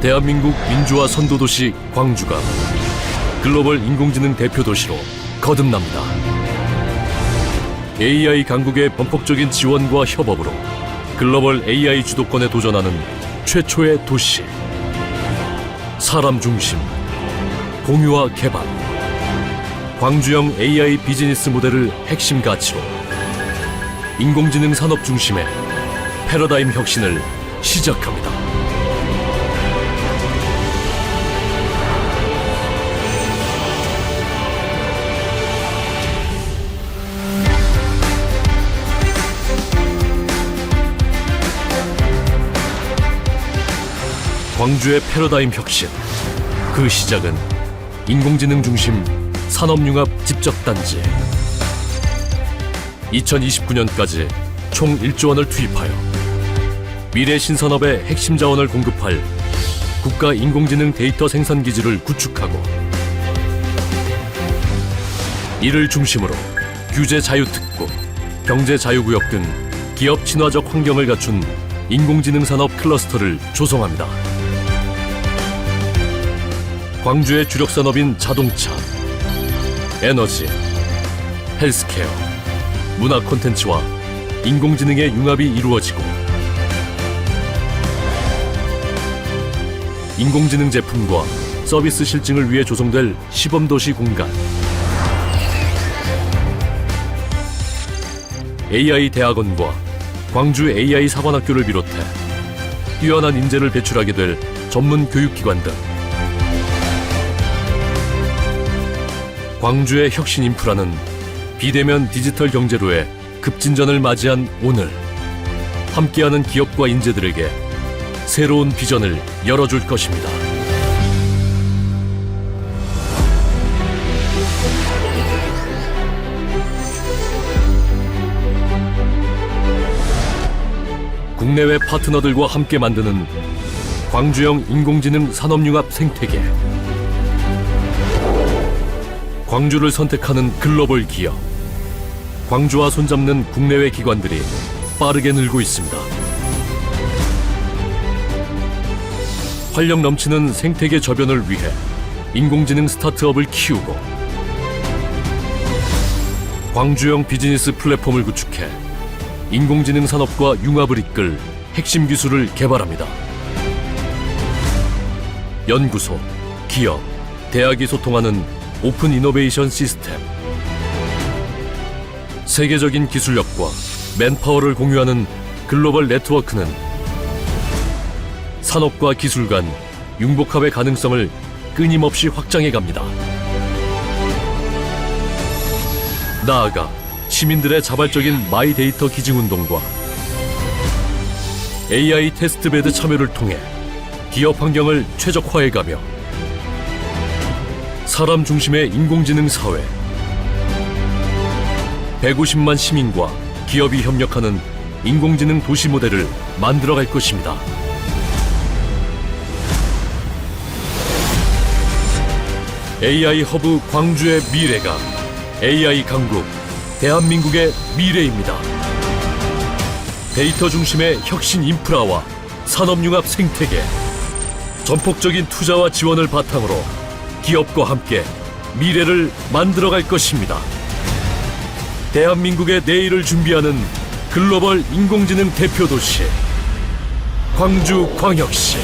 대한민국 민주화 선도도시 광주가 글로벌 인공지능 대표 도시로 거듭납니다. AI 강국의 번폭적인 지원과 협업으로 글로벌 AI 주도권에 도전하는 최초의 도시. 사람 중심, 공유와 개발, 광주형 AI 비즈니스 모델을 핵심 가치로 인공지능 산업 중심의 패러다임 혁신을 시작합니다. 광주의 패러다임 혁신. 그 시작은 인공지능 중심 산업융합 집적단지. 2029년까지 총 1조 원을 투입하여 미래 신산업의 핵심 자원을 공급할 국가 인공지능 데이터 생산 기지를 구축하고 이를 중심으로 규제 자유 특구, 경제 자유 구역 등 기업 친화적 환경을 갖춘 인공지능 산업 클러스터를 조성합니다. 광주의 주력 산업인 자동차, 에너지, 헬스케어, 문화 콘텐츠와 인공지능의 융합이 이루어지고 인공지능 제품과 서비스 실증을 위해 조성될 시범도시 공간. AI 대학원과 광주 AI 사관학교를 비롯해 뛰어난 인재를 배출하게 될 전문 교육기관 등 광주의 혁신 인프라는 비대면 디지털 경제로의 급진전을 맞이한 오늘 함께하는 기업과 인재들에게 새로운 비전을 열어줄 것입니다. 국내외 파트너들과 함께 만드는 광주형 인공지능 산업융합 생태계. 광주를 선택하는 글로벌 기업. 광주와 손잡는 국내외 기관들이 빠르게 늘고 있습니다. 활력 넘치는 생태계 저변을 위해 인공지능 스타트업을 키우고 광주형 비즈니스 플랫폼을 구축해 인공지능 산업과 융합을 이끌 핵심 기술을 개발합니다. 연구소, 기업, 대학이 소통하는 오픈 이노베이션 시스템. 세계적인 기술력과 맨파워를 공유하는 글로벌 네트워크는 산업과 기술 간 융복합의 가능성을 끊임없이 확장해 갑니다. 나아가 시민들의 자발적인 마이 데이터 기증 운동과 AI 테스트베드 참여를 통해 기업 환경을 최적화해 가며 사람 중심의 인공지능 사회 150만 시민과 기업이 협력하는 인공지능 도시 모델을 만들어 갈 것입니다. AI 허브 광주의 미래가 AI 강국 대한민국의 미래입니다. 데이터 중심의 혁신 인프라와 산업융합 생태계 전폭적인 투자와 지원을 바탕으로 기업과 함께 미래를 만들어갈 것입니다. 대한민국의 내일을 준비하는 글로벌 인공지능 대표 도시 광주 광역시